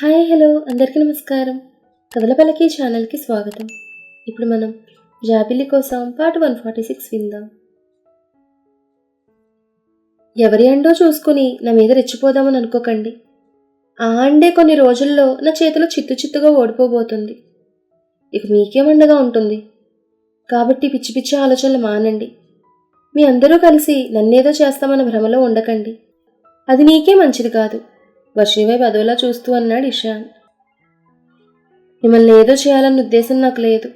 Hi hello. అందరికీ నమస్కారం. కథల పలకి ఛానల్కి స్వాగతం. ఇప్పుడు మనం జాబిలి కోసం పార్ట్ వన్ ఫార్టీ సిక్స్ విందాం. ఎవరి అండో చూసుకుని నా మీద రెచ్చిపోదామని అనుకోకండి. ఆ అండే కొన్ని రోజుల్లో నా చేతిలో చిత్తు చిత్తుగా ఓడిపోబోతుంది. ఇక మీకేమండగా ఉంటుంది. కాబట్టి పిచ్చి పిచ్చి ఆలోచనలు మానండి. మీ అందరూ కలిసి నన్నేదో చేస్తామన్న భ్రమలో ఉండకండి. అది నీకే మంచిది కాదు. వర్షిణి అదోలా చూస్తూ అన్నాడు ఇషాన్. మిమ్మల్ని ఏదో చేయాలన్న ఉద్దేశం నాకు లేదు.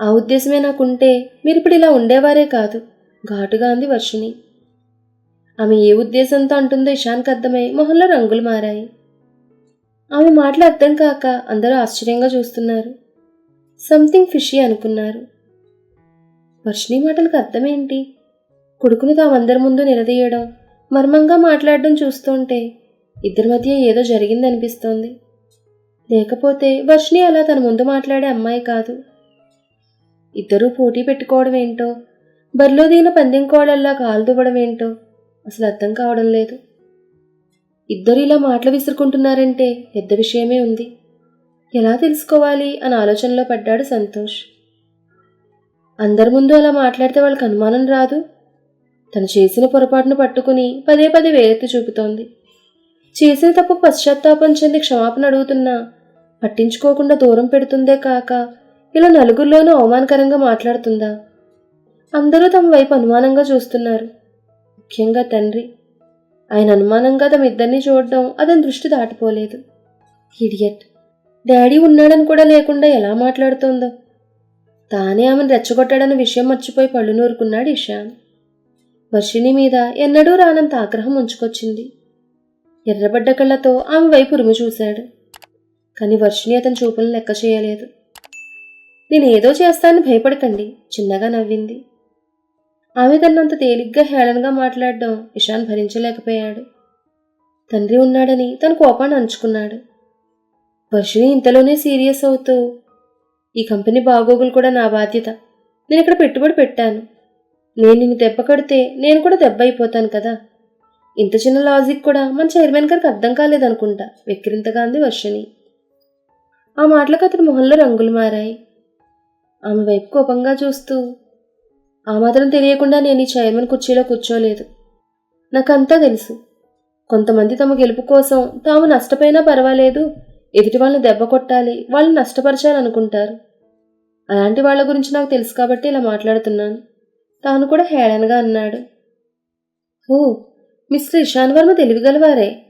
ఆ ఉద్దేశమే నాకుంటే మీరు ఇప్పుడు ఇలా ఉండేవారే కాదు ఘాటుగా అంది వర్షిణి. ఆమె ఏ ఉద్దేశంతో అంటుందో ఇషాన్కి అర్థమై మొహంలో రంగులు మారాయి. ఆమె మాటలు అర్థం కాక అందరూ ఆశ్చర్యంగా చూస్తున్నారు. సంథింగ్ ఫిషీ అనుకున్నారు. వర్షిణి మాటలకు అర్థమేంటి? కొడుకును తామందరి ముందు నిలదీయడం మర్మంగా మాట్లాడడం చూస్తుంటే ఇద్దరి మధ్య ఏదో జరిగిందనిపిస్తోంది. లేకపోతే వర్షిణి అలా తన ముందు మాట్లాడే అమ్మాయి కాదు. ఇద్దరూ పోటీ పెట్టుకోవడం ఏంటో బరిలో దిగిన పందెం కోడల్లా కాలు దువ్వడం ఏంటో అసలు అర్థం కావడం లేదు. ఇద్దరు ఇలా మాటలు విసురుకుంటున్నారంటే పెద్ద విషయమే ఉంది. ఎలా తెలుసుకోవాలి అని ఆలోచనలో పడ్డాడు సంతోష్. అందరి ముందు అలా మాట్లాడితే వాళ్ళకి అనుమానం రాదు. తను చేసిన పొరపాటును పట్టుకుని పదే పదే వేరెత్తి చూపుతోంది. చేసిన తప్పు పశ్చాత్తాపం చెంది క్షమాపణ అడుగుతున్నా. పట్టించుకోకుండా దూరం పెడుతుందే కాక ఇలా నలుగురిలోనూ అవమానకరంగా మాట్లాడుతుందా? అందరూ తమ వైపు అనుమానంగా చూస్తున్నారు. ముఖ్యంగా తండ్రి. ఆయన అనుమానంగా తమ ఇద్దరిని చూడడం అతని దృష్టి దాటిపోలేదు. ఇడియట్. డాడీ ఉన్నాడని కూడా లేకుండా ఎలా మాట్లాడుతోందో? తానే ఆమెను రెచ్చగొట్టాడన్న విషయం మర్చిపోయి పళ్ళు నూరుకున్నాడు ఇషాన్. వర్షిణి మీద ఎన్నడూ రానంత ఆగ్రహం ఉంచుకొచ్చింది. ఎర్రబడ్డ కళ్ళతో ఆమె వైపు ఉరుము చూశాడు. కానీ వర్షిణి అతని చూపులను లెక్క చేయలేదు. నేను ఏదో చేస్తానని భయపడకండి చిన్నగా నవ్వింది. ఆమె తన్నంత తేలిగ్గా హేళనగా మాట్లాడడం ఇషాన్ భరించలేకపోయాడు. తండ్రి ఉన్నాడని తన కోపాన్ని అంచుకున్నాడు. వర్షిణి ఇంతలోనే సీరియస్ అవుతూ ఈ కంపెనీ బాగోగులు కూడా నా బాధ్యత. నేను ఇక్కడ పెట్టుబడి పెట్టాను. నేను నిన్ను దెబ్బ కడితే నేను కూడా దెబ్బ అయిపోతాను కదా. ఇంత చిన్న లాజిక్ కూడా మన చైర్మన్ గారికి అర్థం కాలేదనుకుంటా. వెక్కిరింతగా అంది వర్షిణి. ఆ మాటలకు అతని మొహంలో రంగులు మారాయి. ఆమె వైపు కోపంగా చూస్తూ ఆ మాత్రం తెలియకుండా నేను ఈ చైర్మన్ కుర్చీలో కూర్చోలేదు. నాకంతా తెలుసు. కొంతమంది తమ గెలుపు కోసం తాము నష్టపోయినా పర్వాలేదు. ఎదుటి వాళ్ళని దెబ్బ కొట్టాలి వాళ్ళని నష్టపరచాలనుకుంటారు. అలాంటి వాళ్ళ గురించి నాకు తెలుసు కాబట్టి ఇలా మాట్లాడుతున్నాను. తాను కూడా హేళనగా అన్నాడు. ఓ మిస్టర్ ఇషాన్ వర్మ తెలివిగలవారే.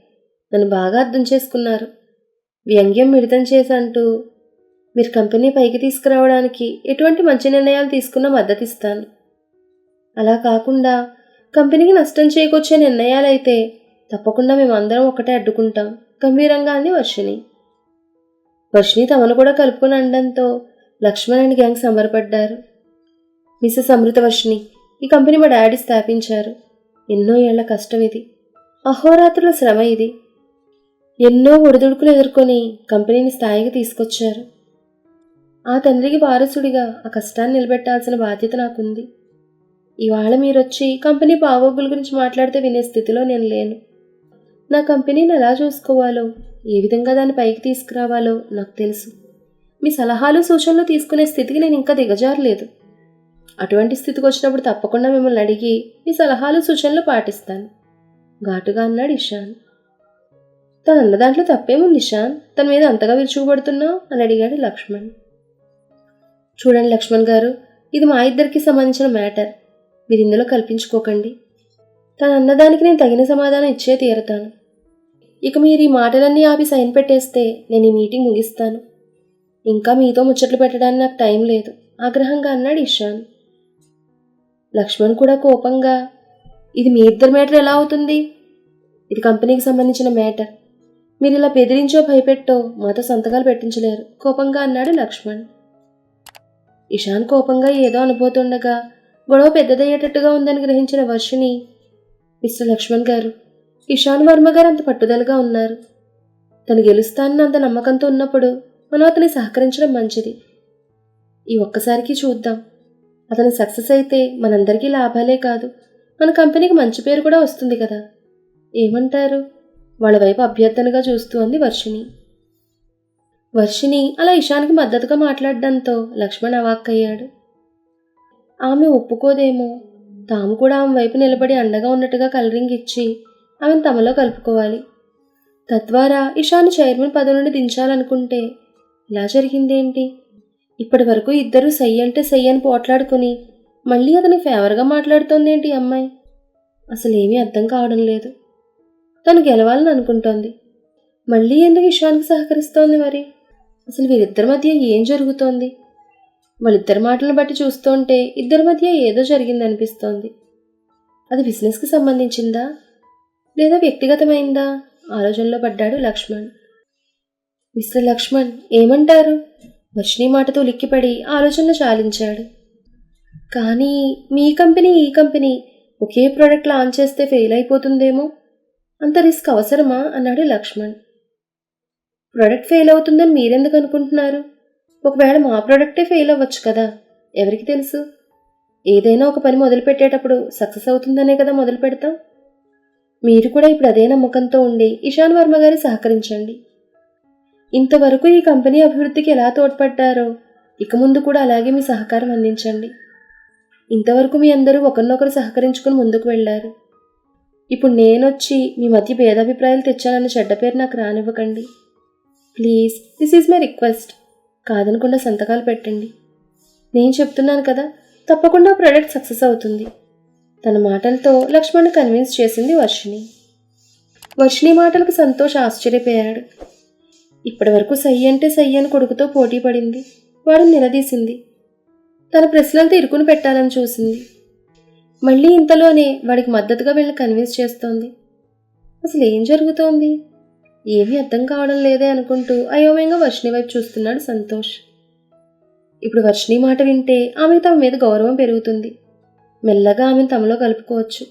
నన్ను బాగా అర్థం చేసుకున్నారు. వ్యంగ్యం మిళితం చేసి అంటూ మీరు కంపెనీ పైకి తీసుకురావడానికి ఎటువంటి మంచి నిర్ణయాలు తీసుకున్న మద్దతిస్తాను. అలా కాకుండా కంపెనీకి నష్టం చేకూర్చే నిర్ణయాలైతే తప్పకుండా మేమందరం ఒకటే అడ్డుకుంటాం. గంభీరంగా అని వర్షిణి. వర్షిణి తమను కూడా కలుపుకొని అనడంతో లక్ష్మణ్ అండ్ గ్యాంగ్ సంబరపడ్డారు. మిస్సెస్ అమృతవర్షిణి ఈ కంపెనీ మా డాడీ స్థాపించారు. ఎన్నో ఏళ్ళ కష్టం ఇది. అహోరాత్రుల శ్రమ ఇది. ఎన్నో ఒడిదుడుకులు ఎదుర్కొని కంపెనీని స్థాయికి తీసుకొచ్చారు. ఆ తండ్రికి వారసుడిగా ఆ కష్టాన్ని నిలబెట్టాల్సిన బాధ్యత నాకుంది. ఇవాళ మీరొచ్చి కంపెనీ బాగోగుల గురించి మాట్లాడితే వినే స్థితిలో నేను లేను. నా కంపెనీని ఎలా చూసుకోవాలో ఏ విధంగా దాన్ని పైకి తీసుకురావాలో నాకు తెలుసు. మీ సలహాలు సూచనలు తీసుకునే స్థితికి నేను ఇంకా దిగజారలేదు. అటువంటి స్థితికి వచ్చినప్పుడు తప్పకుండా మిమ్మల్ని అడిగి మీ సలహాలు సూచనలు పాటిస్తాను. ఘాటుగా అన్నాడు ఇషాన్. తను అన్న దాంట్లో తప్పేముంది ఇషాన్? తన మీద అంతగా విరుచుకుపడుతున్నావు? అని అడిగాడు లక్ష్మణ్. చూడండి లక్ష్మణ్ గారు ఇది మా ఇద్దరికి సంబంధించిన మ్యాటర్. మీరు ఇందులో కల్పించుకోకండి. తను అన్నదానికి నేను తగిన సమాధానం ఇచ్చే తీరుతాను. ఇక మీరు ఈ మాటలన్నీ ఆపి సైన్ పెట్టేస్తే నేను ఈ మీటింగ్ ముగిస్తాను. ఇంకా మీతో ముచ్చట్లు పెట్టడానికి నాకు టైం లేదు. ఆగ్రహంగా అన్నాడు ఇషాన్. లక్ష్మణ్ కూడా కోపంగా ఇది మీ ఇద్దరి మ్యాటర్ ఎలా అవుతుంది? ఇది కంపెనీకి సంబంధించిన మ్యాటర్. మీరు ఇలా బెదిరించో భయపెట్టో మాతో సంతకాలు పెట్టించలేరు కోపంగా అన్నాడు లక్ష్మణ్. ఇషాన్ కోపంగా ఏదో అనుభూతుండగా గొడవ పెద్దదయ్యేటట్టుగా ఉందని గ్రహించిన వర్షిని మిస్టర్ లక్ష్మణ్ గారు ఇషాన్ వర్మ గారు అంత పట్టుదలగా ఉన్నారు. తను గెలుస్తానని అంత నమ్మకంతో ఉన్నప్పుడు మనం అతని సహకరించడం మంచిది. ఈ ఒక్కసారికి చూద్దాం. అతను సక్సెస్ అయితే మనందరికీ లాభాలే కాదు. మన కంపెనీకి మంచి పేరు కూడా వస్తుంది కదా. ఏమంటారు? వాళ్ళ వైపు అభ్యర్థనగా చూస్తూ అంది వర్షిణి. వర్షిణి అలా ఇషాన్కి మద్దతుగా మాట్లాడడంతో లక్ష్మణ్ అవాక్కయ్యాడు ఆమె ఒప్పుకోదేమో. తాము కూడా ఆమె వైపు నిలబడి అండగా ఉన్నట్టుగా కలరింగ్ ఇచ్చి ఆమెను తమలో కలుపుకోవాలి. తద్వారా ఇషాన్ చైర్మన్ పదవి నుండి దించాలనుకుంటే ఇలా జరిగిందేంటి? ఇప్పటి వరకు ఇద్దరు సై అంటే సై అని పోట్లాడుకుని మళ్ళీ అతని ఫేవర్గా మాట్లాడుతోందేంటి ఏంటి అమ్మాయి? అసలేమీ అర్థం కావడం లేదు. తను గెలవాలని అనుకుంటోంది. మళ్ళీ ఎందుకు ఇషాన్కి సహకరిస్తోంది మరి? అసలు వీరిద్దరి మధ్య ఏం జరుగుతోంది? వాళ్ళిద్దరి మాటలను బట్టి చూస్తుంటే ఇద్దరి మధ్య ఏదో జరిగింది అనిపిస్తోంది అది బిజినెస్కి సంబంధించిందా? లేదా వ్యక్తిగతమైందా? ఆలోచనలో పడ్డాడు లక్ష్మణ్. మిస్టర్ లక్ష్మణ్ ఏమంటారు? వర్షిణి మాటతో లిక్కిపడి ఆలోచనలు చాలించాడు. కానీ మీ కంపెనీ ఈ కంపెనీ ఒకే ప్రోడక్ట్ లాంచ్ చేస్తే ఫెయిల్ అయిపోతుందేమో? అంత రిస్క్ అవసరమా? అన్నాడు లక్ష్మణ్. ప్రోడక్ట్ ఫెయిల్ అవుతుందని మీరెందుకు అనుకుంటున్నారు? ఒకవేళ మా ప్రోడక్టే ఫెయిల్ అవ్వచ్చు కదా? ఎవరికి తెలుసు? ఏదైనా ఒక పని మొదలు పెట్టేటప్పుడు సక్సెస్ అవుతుందనే కదా మొదలు పెడతాం మీరు కూడా ఇప్పుడు అదే నమ్మకంతో ఉండి ఇషాన్ వర్మ గారి సహకరించండి. ఇంతవరకు ఈ కంపెనీ అభివృద్ధికి ఎలా తోడ్పడ్డారో ఇక ముందు కూడా అలాగే మీ సహకారం అందించండి. ఇంతవరకు మీ అందరూ ఒకరినొకరు సహకరించుకుని ముందుకు వెళ్ళారు. ఇప్పుడు నేనొచ్చి మీ మధ్య భేదాభిప్రాయాలు తెచ్చానన్న చెడ్డ పేరు నాకు రానివ్వకండి. Please this is my request. కాదనకుండా సంతకాలు పెట్టండి. నేను చెప్తున్నాను కదా తప్పకుండా ప్రోడక్ట్ సక్సెస్ అవుతుంది. తన మాటలతో లక్ష్మణ్ కన్విన్స్ చేసింది వర్షిణి. వర్షిణి మాటలకు సంతోష్ ఆశ్చర్యపోయాడు. ఇప్పటివరకు సై అంటే సై అని కొడుకుతో పోటీ పడింది. వాడిని నిలదీసింది. తన ప్రశ్నలతో ఇరుకుని పెట్టాలని చూసింది. మళ్ళీ ఇంతలోనే వాడికి మద్దతుగా వెళ్ళి కన్విన్స్ చేస్తోంది. అసలు ఏం జరుగుతోంది? ఏమీ అర్థం కావడం లేదే అనుకుంటూ అయోమయంగా వర్షిణి వైపు చూస్తున్నాడు సంతోష్. ఇప్పుడు వర్షిణి మాట వింటే ఆమెకు తమ మీద గౌరవం పెరుగుతుంది. మెల్లగా ఆమెను తమలో కలుపుకోవచ్చు.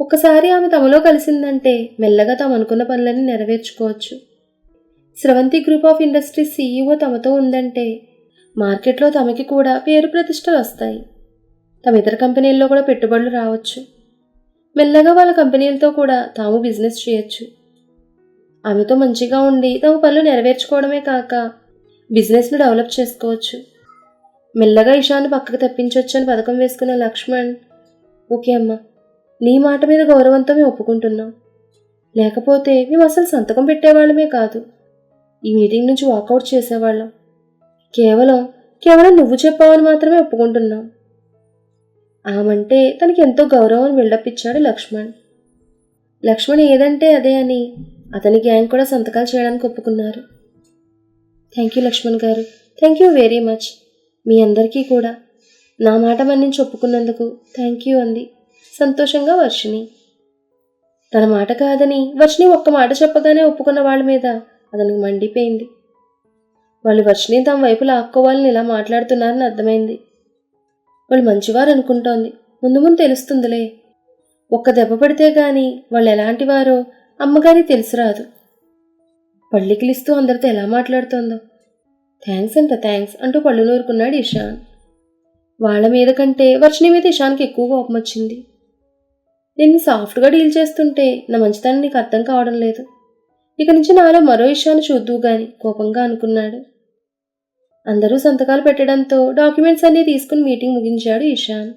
ఒక్కసారి ఆమె తమలో కలిసిందంటే మెల్లగా తాము అనుకున్న పనులన్నీ నెరవేర్చుకోవచ్చు. Sravanthi group of industries CEO తమతో ఉందంటే మార్కెట్లో తమకి కూడా పేరు ప్రతిష్టలు వస్తాయి. తమ ఇతర కంపెనీల్లో కూడా పెట్టుబడులు రావచ్చు. మెల్లగా వాళ్ళ కంపెనీలతో కూడా తాము బిజినెస్ చేయొచ్చు. ఆమెతో మంచిగా ఉండి తమ పనులు నెరవేర్చుకోవడమే కాక బిజినెస్ను డెవలప్ చేసుకోవచ్చు. మెల్లగా ఇషాన్ని పక్కకు తప్పించవచ్చు అని పథకం వేసుకున్న లక్ష్మణ్ ఓకే అమ్మా నీ మాట మీద గౌరవంతో మేము ఒప్పుకుంటున్నాం. లేకపోతే మేము అసలు సంతకం పెట్టేవాళ్ళమే కాదు. ఈ మీటింగ్ నుంచి వాకౌట్ చేసేవాళ్ళం. కేవలం కేవలం నువ్వు చెప్పావని మాత్రమే ఒప్పుకుంటున్నాం. ఆమంటే తనకి ఎంతో గౌరవం బిల్డప్ ఇచ్చాడు లక్ష్మణ్. లక్ష్మణ్ ఏదంటే అదే అని అతని గ్యాంగ్ కూడా సంతకాలు చేయడానికి ఒప్పుకున్నారు. Thank you Lakshman garu. Thank you very much మీ అందరికీ కూడా. నా మాట మన్నించి ఒప్పుకున్నందుకు థ్యాంక్ యూ అంది సంతోషంగా వర్షిణి. తన మాట కాదని వర్షిణి ఒక్క మాట చెప్పగానే ఒప్పుకున్న వాళ్ళ మీద అతనికి మండిపోయింది. వాళ్ళు వర్షిని తమ వైపు లాక్కోవాలని ఇలా మాట్లాడుతున్నారని అర్థమైంది. వాళ్ళు మంచివారు అనుకుంటోంది. ముందు ముందు తెలుస్తుందిలే. ఒక్క దెబ్బ పడితే గాని వాళ్ళు ఎలాంటి వారో అమ్మగారికి రాదు. పళ్ళికిలిస్తూ అందరితో ఎలా మాట్లాడుతోందో. థ్యాంక్స్ అంట థ్యాంక్స్ అంటూ పళ్ళు నూరుకున్నాడు ఇషాన్. వాళ్ళ మీద కంటే వర్షిని మీద ఇషాన్కి ఎక్కువ కోపం వచ్చింది నేను సాఫ్ట్గా డీల్ చేస్తుంటే నా మంచితనం నీకు అర్థం కావడం లేదు. ఇక నుంచి నాలో మరో విషయాన్ని చూద్దు గాని కోపంగా అనుకున్నాడు. అందరూ సంతకాలు పెట్టడంతో డాక్యుమెంట్స్ అన్నీ తీసుకుని మీటింగ్ ముగించాడు ఇషాన్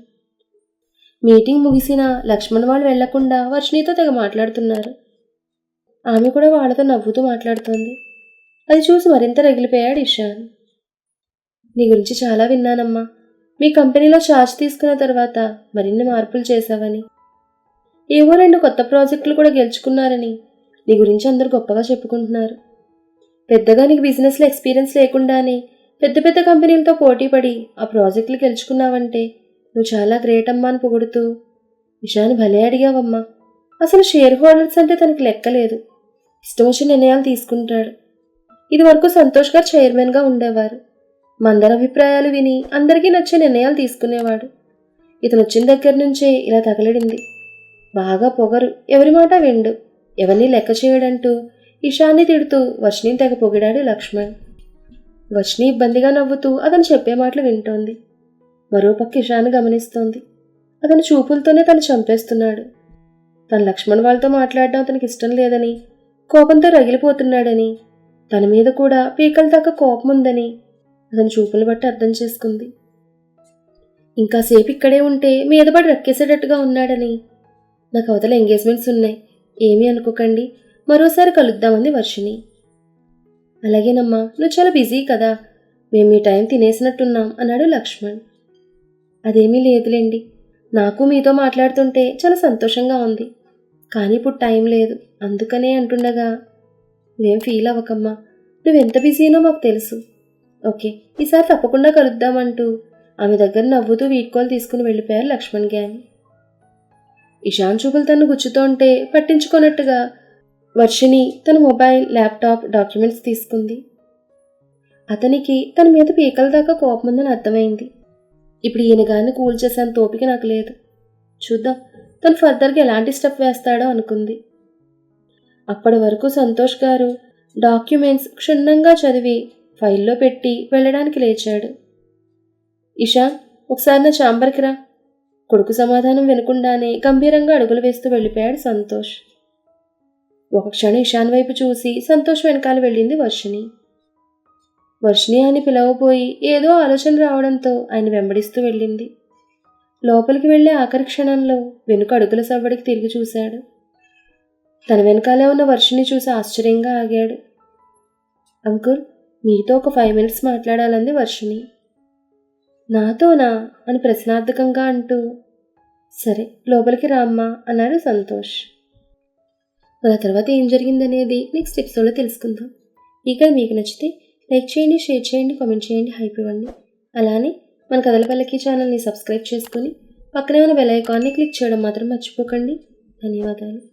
మీటింగ్ ముగిసిన లక్ష్మణ్ వాళ్ళు వెళ్ళకుండా వర్షిణితో తెగ మాట్లాడుతున్నారు. ఆమె కూడా వాళ్ళతో నవ్వుతూ మాట్లాడుతోంది. అది చూసి మరింత రగిలిపోయాడు ఇషాన్ నీ గురించి చాలా విన్నానమ్మా. మీ కంపెనీలో ఛార్జ్ తీసుకున్న తర్వాత మరిన్ని మార్పులు చేశావని. ఏవో రెండు కొత్త ప్రాజెక్టులు కూడా గెలుచుకున్నారని. నీ గురించి అందరూ గొప్పగా చెప్పుకుంటున్నారు. పెద్దగా నీకు బిజినెస్లో ఎక్స్పీరియన్స్ లేకుండానే పెద్ద పెద్ద కంపెనీలతో పోటీపడి ఆ ప్రాజెక్టులు గెలుచుకున్నావంటే నువ్వు చాలా గ్రేట్ అమ్మా అని పొగుడుతూ విషయాన్ని భలే అడిగావమ్మా. అసలు షేర్ హోల్డర్స్ అంటే తనకి లెక్కలేదు ఇష్టం వచ్చిన నిర్ణయాలు తీసుకుంటాడు. ఇది వరకు సంతోష్ గారు చైర్మన్గా ఉండేవారు. మందరి అభిప్రాయాలు విని అందరికీ నచ్చే నిర్ణయాలు తీసుకునేవాడు. ఇతను వచ్చిన దగ్గర నుంచే ఇలా తగలడింది. బాగా పొగరు ఎవరి మాట విండు. ఎవరిని లెక్క చేయడంటూ? ఇషాన్ని తిడుతూ వర్షిని తెగ పొగిడాడు లక్ష్మణ్. వర్షిని ఇబ్బందిగా నవ్వుతూ అతను చెప్పే మాటలు వింటోంది. మరోపక్క ఇషాన్ని గమనిస్తోంది. అతని చూపులతోనే తను చంపేస్తున్నాడు. తన లక్ష్మణ్ వాళ్ళతో మాట్లాడడం అతనికి ఇష్టం లేదని కోపంతో రగిలిపోతున్నాడని తన మీద కూడా పీకల దాకా కోపం ఉందని అతని చూపులు బట్టి అర్థం చేసుకుంది. ఇంకాసేపు ఇక్కడే ఉంటే మీద పడి రక్కేసేటట్టుగా ఉన్నాడని. నాకు అవతల ఎంగేజ్మెంట్స్ ఉన్నాయి. ఏమీ అనుకోకండి. మరోసారి కలుద్దామంది వర్షిని అలాగేనమ్మా నువ్వు చాలా బిజీ కదా. మేము ఈ టైం తినేసినట్టున్నాం అన్నాడు లక్ష్మణ్. అదేమీ లేదులేండి. నాకు మీతో మాట్లాడుతుంటే చాలా సంతోషంగా ఉంది. కానీ ఇప్పుడు టైం లేదు. అందుకనే అంటుండగా నువ్వేం ఫీల్ అవ్వకమ్మా. నువ్వెంత బిజీనో మాకు తెలుసు. ఓకే ఈసారి తప్పకుండా కలుద్దామంటూ ఆమె దగ్గర నవ్వుతూ వీడ్కోలు తీసుకుని వెళ్ళిపోయారు లక్ష్మణ్ గ్యాంగ్. ఇషాన్ చూపులు తను గుచ్చుతోంటే పట్టించుకున్నట్టుగా వర్షిని తన మొబైల్ ల్యాప్టాప్ డాక్యుమెంట్స్ తీసుకుంది. అతనికి తన మీద పీకల దాకా కోపం ఉందని అర్థమైంది. ఇప్పుడు ఈయన గారిని కూల్ చేసేంత ఓపిక నాకు లేదు. చూద్దాం తను ఫర్దర్గా ఎలాంటి స్టెప్ వేస్తాడో అనుకుంది. అప్పటి వరకు సంతోష్ గారు డాక్యుమెంట్స్ క్షుణ్ణంగా చదివి ఫైల్లో పెట్టి వెళ్ళడానికి లేచాడు. ఇషాన్ ఒకసారి నా చాంబర్కి రా. కొడుకు సమాధానం వినకుండానే గంభీరంగా అడుగులు వేస్తూ వెళ్ళిపోయాడు సంతోష్. ఒక క్షణం ఇషాన్ వైపు చూసి సంతోష్ వెనకాల వెళ్ళింది వర్షిణి. వర్షిణి అని పిలవబోయి ఏదో ఆలోచన రావడంతో ఆయన వెంబడిస్తూ వెళ్ళింది. లోపలికి వెళ్ళే ఆఖరి క్షణంలో వెనుక అడుగుల సవ్వడికి తిరిగి చూశాడు. తన వెనకాలే ఉన్న వర్షిని చూసి ఆశ్చర్యంగా ఆగాడు. అంకుల్ మీతో ఒక ఫైవ్ మినిట్స్ మాట్లాడాలంది వర్షిని నాతోనా? అని ప్రశ్నార్థకంగా అంటూ సరే లోపలికి రామ్మా అన్నాడు సంతోష్. మరి ఆ తర్వాత ఏం జరిగిందనేది నెక్స్ట్ ఎపిసోడ్లో తెలుసుకుందాం. ఇక మీకు నచ్చితే లైక్ చేయండి షేర్ చేయండి కామెంట్ చేయండి హైప్ ఇవ్వండి. అలానే మన కథల పల్లకి ఛానల్ని సబ్స్క్రైబ్ చేసుకుని పక్కనే ఉన్న బెల్ ఐకాన్ని క్లిక్ చేయడం మాత్రం మర్చిపోకండి. ధన్యవాదాలు.